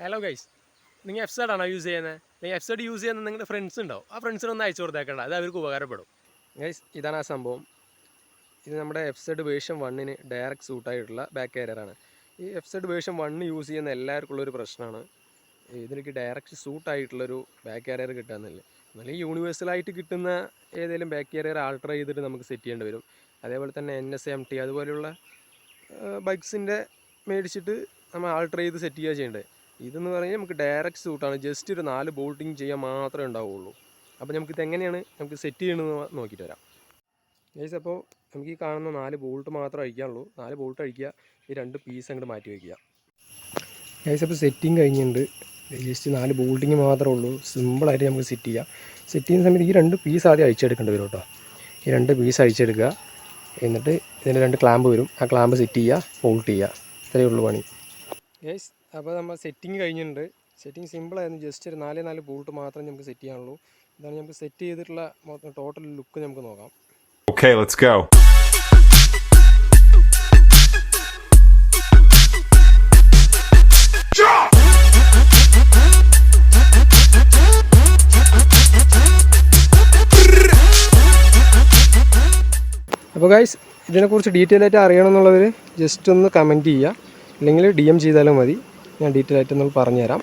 Hello guys നിങ്ങൾ F side ആണോ use ചെയ്യുന്നത്? നിങ്ങൾ എഫ് സൈഡ് യൂസ് ചെയ്യുന്ന നിങ്ങളുടെ ഫ്രണ്ട്സ് ഉണ്ടാവും. ആ ഫ്രണ്ട്സിനൊന്ന് അയച്ചു കൊടുത്തേക്കണ്ട. അത് അവർക്ക് ഉപകാരപ്പെടും. ഗൈസ് ഇതാണ് ആ സംഭവം. ഇത് നമ്മുടെ എഫ് സൈഡ് വേർഷൻ വണ്ണിന് ഡയറക്റ്റ് സൂട്ടായിട്ടുള്ള ബാക്ക് കാരിയറാണ് ഈ F side version one use ചെയ്യുന്ന എല്ലാവർക്കും ഉള്ളൊരു പ്രശ്നമാണ്. ഇതിലേക്ക് ഡയറക്റ്റ് സൂട്ടായിട്ടുള്ളൊരു ബാക്ക് കാരിയർ കിട്ടാന്നില്ല എന്നാലും യൂണിവേഴ്സലായിട്ട് കിട്ടുന്ന ഏതെങ്കിലും ബാക്ക് കാരിയർ ആൾട്ടർ ചെയ്തിട്ട് നമുക്ക് സെറ്റ് ചെയ്യേണ്ടി വരും. അതേപോലെ തന്നെ എൻ എസ് എം ടി അതുപോലെയുള്ള ബൈക്സിന്റെ മേടിച്ചിട്ട് നമ്മൾ ആൾട്ടർ ചെയ്ത് സെറ്റ് ചെയ്യുക ചെയ്യേണ്ടത്. ഇതെന്ന് പറഞ്ഞാൽ നമുക്ക് ഡയറക്റ്റ് സൂട്ടാണ് ജസ്റ്റ് ഒരു നാല് ബോൾട്ടിങ് ചെയ്യാൻ മാത്രമേ ഉണ്ടാവുള്ളൂ. അപ്പോൾ ഇത് എങ്ങനെയാണ്? നമുക്ക് സെറ്റ് ചെയ്യണമെന്ന് നോക്കിയിട്ട് വരാം. ഗൈസ് അപ്പോൾ നമുക്ക് ഈ കാണുന്ന നാല് ബോൾട്ട് മാത്രം അഴിക്കാനുള്ളൂ. നാല് ബോൾട്ട് അഴിക്കുക. ഈ രണ്ട് പീസ് അങ്ങോട്ട് മാറ്റി വയ്ക്കുക ഗൈസ് അപ്പോൾ സെറ്റിങ് കഴിഞ്ഞിട്ടുണ്ട്. ജസ്റ്റ് നാല് ബോൾട്ടിങ് മാത്രമേ ഉള്ളൂ. സിമ്പിളായിട്ട് നമുക്ക് സെറ്റ് ചെയ്യാം. സെറ്റ് ചെയ്യുന്ന സമയത്ത് ഈ രണ്ട് പീസ് ആദ്യം അഴിച്ചെടുക്കേണ്ടി വരും കേട്ടോ. ഈ രണ്ട് പീസ് അഴിച്ചെടുക്കുക. എന്നിട്ട് ഇതിന്റെ രണ്ട് ക്ലാമ്പ് വരും. ആ ക്ലാമ്പ് സെറ്റ് ചെയ്യുക ബോൾട്ട് ചെയ്യുക. ഇത്രയേ ഉള്ളൂ പണി. ഗൈസ് അപ്പോൾ നമ്മൾ സെറ്റിംഗ് കഴിഞ്ഞിട്ടുണ്ട്. സെറ്റിങ് സിമ്പിളായിരുന്നു ജസ്റ്റ് ഒരു നാല് നാല് ബോൾട്ട് മാത്രം നമുക്ക് സെറ്റ് ചെയ്യാനുള്ളൂ. ഇതാണ് നമുക്ക് സെറ്റ് ചെയ്തിട്ടുള്ള മൊത്തം ടോട്ടൽ ലുക്ക് നമുക്ക് നോക്കാം. ഓക്കെ ലെറ്റ്സ് ഗോ അപ്പോൾ ഗൈസ് ഇതിനെക്കുറിച്ച് ഡീറ്റെയിൽ ആയിട്ട് അറിയണമെന്നുള്ളവർ ജസ്റ്റ് ഒന്ന് കമന്റ് ചെയ്യുക. അല്ലെങ്കിൽ ഡി എം ചെയ്താലും മതി. ഞാൻ ഡീറ്റെയിൽ ആയിട്ട് ഒന്ന് പറഞ്ഞുതരാം.